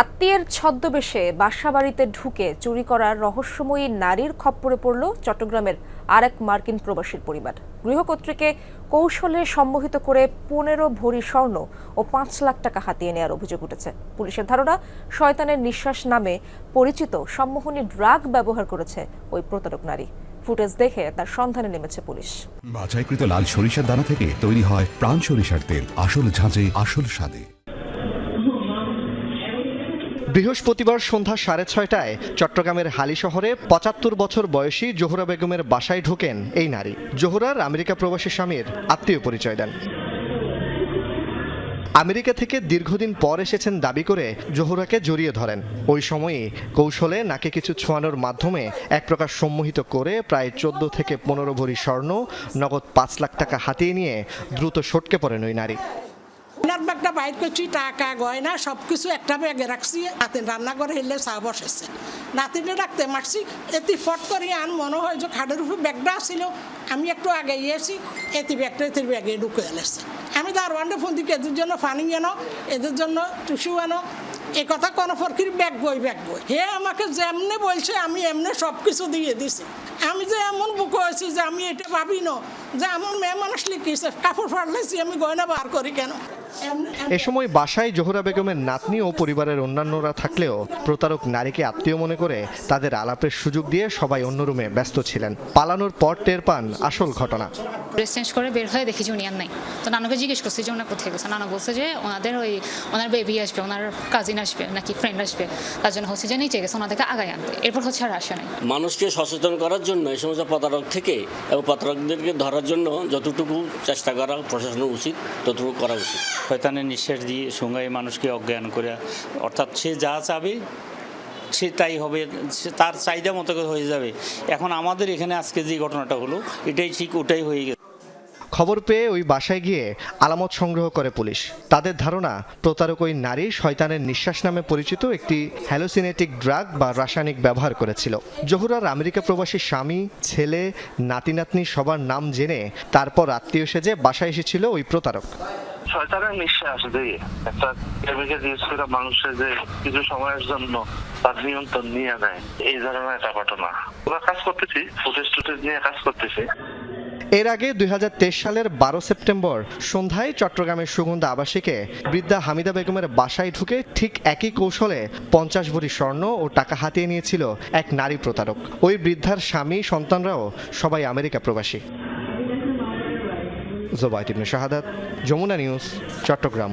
আত্মীয়ের ছদ্মবেশে বাসাবাড়িতে ঢুকে চুরি করার রহস্যময়ী নারীর খপ্পরে পড়ল চট্টগ্রামের আরেক মার্কিন প্রবাসীর পরিবার। গৃহকর্ত্রীকে কৌশলে সম্মোহিত করে পনেরো ভরি স্বর্ণ ও পাঁচ লাখ টাকা হাতিয়ে নেওয়ার অভিযোগ উঠেছে। পুলিশের ধারণা, শয়তানের নিঃশ্বাস নামে পরিচিত সম্মোহনী ড্রাগ ব্যবহার করেছে ওই প্রতারক নারী। ফুটেজ দেখে তার সন্ধানে নেমেছে পুলিশ। বাছাইকৃত লাল সরিষার দানা থেকে তৈরি হয় প্রাণ সরিষার তেল। আসল ঝাঁঝে, আসল স্বাদে। বৃহস্পতিবার সন্ধ্যা সাড়ে ছয়টায় চট্টগ্রামের হালি শহরে পঁচাত্তর বছর বয়সী জোহরা বেগমের বাসায় ঢোকেন এই নারী। জোহরার আমেরিকা প্রবাসী স্বামীর আত্মীয় পরিচয় দেন। আমেরিকা থেকে দীর্ঘদিন পর এসেছেন দাবি করে জোহরাকে জড়িয়ে ধরেন। ওই সময়ই কৌশলে নাকে কিছু ছোঁয়ানোর মাধ্যমে এক প্রকার সম্মোহিত করে প্রায় চোদ্দ থেকে পনেরো ভরি স্বর্ণ, নগদ পাঁচ লাখ টাকা হাতিয়ে নিয়ে দ্রুত সটকে পড়েন ওই নারী। ওনার ব্যাগটা বাইর করছি, টাকা, গয়না সব কিছু একটা ব্যাগে রাখছি। নাতিন রান্নাঘরে হেললে চা বসেছে। নাতিনে রাখতে মারছি, এতে ফট করে আন, মনে হয় যে খাটের উপর ব্যাগটা আসছিল আমি একটু আগে গিয়েছি, এতে ব্যাগটা এতে ব্যাগে ঢুকে এলেছে আমি দারোয়ানটা ফোন দিকে এদের জন্য পানি এনো এদের জন্য টিস্যু এনো এ কথা কোনো ফরকির ব্যাগ বই ব্যাগ বই হে আমাকে যেমনে বলছে, আমি এমনি সব কিছু দিয়ে দিছি। আমি যে এমন বুক হয়েছি যে আমি এটা ভাবি না যে আমার মেয়ে মানুষ লিখিয়েছে, কাপড় ফাড়লেছি, আমি গয়না বার করি কেন? এ সময় বাসায় জোহরা বেগমের নাতনি ও পরিবারের অন্যান্যরা থাকলেও প্রতারক নারীকে আত্মীয় মনে করে তাদের আলাপের সুযোগ দিয়ে সবাই অন্য রুমে ব্যস্ত ছিলেন। পালানোর পর টের পান আসল ঘটনা। ড্রেস চেঞ্জ করে বের হয়ে দেখি যে উনি আর নাই। তো নানুকে জিজ্ঞেস করছি যে ওনার কোথায় গেছে? নানু বলছে যে ওনাদের ওই ওনার বেবি আসবে ওনার কাজিন আসবে নাকি ফ্রেন্ড আসবে। তার জন্য হচ্ছে যে নিচে গেছে ওনাদেরকে আগায় আনতে। এরপর হচ্ছে আর আসে নাই। মানুষকে সচেতন করার জন্য এই সমস্ত প্রতারক থেকে এবং প্রতারকদেরকে ধরার জন্য যতটুকু চেষ্টা করা প্রশাসনের উচিত ততটুকু করা উচিত। শয়তানের নিঃশ্বাস দিয়ে সঙ্গাই মানুষকে অজ্ঞান করে অর্থাৎ সে যা চাবে, সে তাই হবে তার চাহিদা মতো হয়ে যাবে। এখন আমাদের এখানে আজকে যে ঘটনাটা হলো, এটাই ঠিক, ওটাই হয়ে গেছে। খবর পেয়ে ওই বাসায় গিয়ে আলামত সংগ্রহ করে পুলিশ। তাদের ধারণা, প্রতারক ওই নারী শয়তানের নিঃশ্বাস নামে পরিচিত একটি হ্যালোসিনেটিক ড্রাগ বা রাসায়নিক ব্যবহার করেছিল। জহুরার আমেরিকা প্রবাসী স্বামী, ছেলে নাতি নাতনি সবার নাম জেনে তারপর আত্মীয় সেজে বাসায় এসেছিল ওই প্রতারক। শয়তানের নিঃশ্বাস একটা মানুষের যে কিছু সময়ের জন্য তার নিয়ন্ত্রণ নিয়ে নেয়, এই ধরনের একটা ঘটনা। আমরা কাজ করতেছি, ফুটেজ টুটেজ নিয়ে কাজ করতেছি। এর আগে দুই সালের বারো সেপ্টেম্বর সন্ধ্যায় চট্টগ্রামের সুগন্ধা আবাসিকে বৃদ্ধা হামিদা বেগমের বাসায় ঢুকে ঠিক একই কৌশলে পঞ্চাশ ভরি স্বর্ণ ও টাকা হাতিয়ে নিয়েছিল এক নারী প্রতারক। ওই বৃদ্ধার স্বামী, সন্তানরাও সবাই আমেরিকা প্রবাসী। জোবাইত ইবনে শাহাদাত যমুনা নিউজ চট্টগ্রাম।